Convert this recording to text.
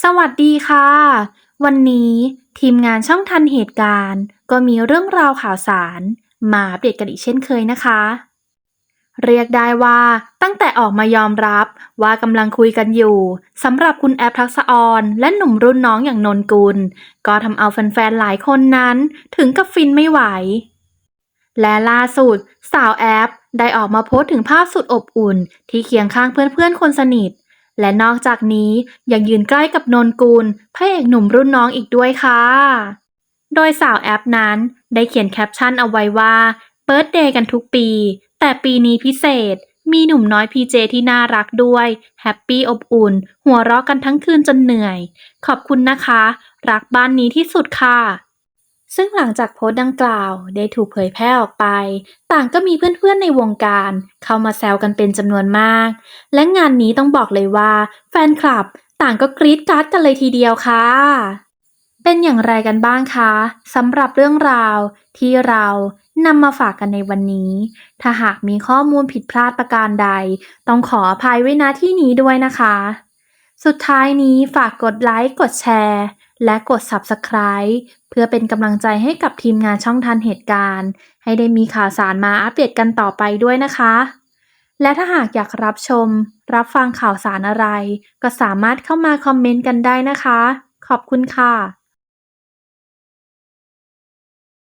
สวัสดีค่ะ วันนี้ทีมงานช่องทันเหตุการณ์ ก็มีเรื่องราวข่าวสาร มาอัปเดตกันอีกเช่นเคยนะคะ เรียกได้ว่าตั้งแต่ออกมายอมรับว่ากำลังคุยกันอยู่สำหรับคุณแอปทักษออนและหนุ่มรุ่นน้องอย่างนนกุล ก็ทำเอาแฟนๆหลายคนนั้นถึงกับฟินไม่ไหว และล่าสุด สาวแอปได้ออกมาโพสต์ถึงภาพสุดอบอุ่น ที่เคียงข้างเพื่อนๆคนสนิท และนอกจากนี้ยังยืนใกล้กับนนกุลพระเอกหนุ่มรุ่นน้องอีกด้วยค่ะ โดยสาวแอปนั้นได้เขียนแคปชั่นเอาไว้ว่าเบิร์ d เดย์กันทุกปี แต่ปีนี้พิเศษ มีหนุ่มน้อยพีเจที่น่ารักด้วย แฮปปี้อบอุ่น หัวเราะกันทั้งคืนจนเหนื่อย ขอบคุณนะคะ รักบ้านนี้ที่สุดค่ะ ซึ่งหลังจากโพสต์ดังกล่าวได้ถูกเผยแพร่ออกไป ต่างก็มีเพื่อนๆในวงการ เข้ามาแซวกันเป็นจำนวนมาก และงานนี้ต้องบอกเลยว่า แฟนคลับต่างก็กรี๊ดการ์ดกันเลยทีเดียวค่ะ เป็นอย่างไรกันบ้างคะสำหรับเรื่องราวที่เรานำมาฝากกันในวันนี้ ถ้าหากมีข้อมูลผิดพลาดประการใด ต้องขออภัยไว้ณที่นี้ด้วยนะคะ สุดท้ายนี้ฝากกดไลค์กดแชร์ และกด Subscribe เพื่อเป็นกำลังใจให้กับทีมงานช่องทันเหตุการณ์ ให้ได้มีข่าวสารมาอัปเดตกันต่อไปด้วยนะคะ และถ้าหากอยากรับชม รับฟังข่าวสารอะไร ก็สามารถเข้ามาคอมเมนต์กันได้นะคะ ขอบคุณค่ะ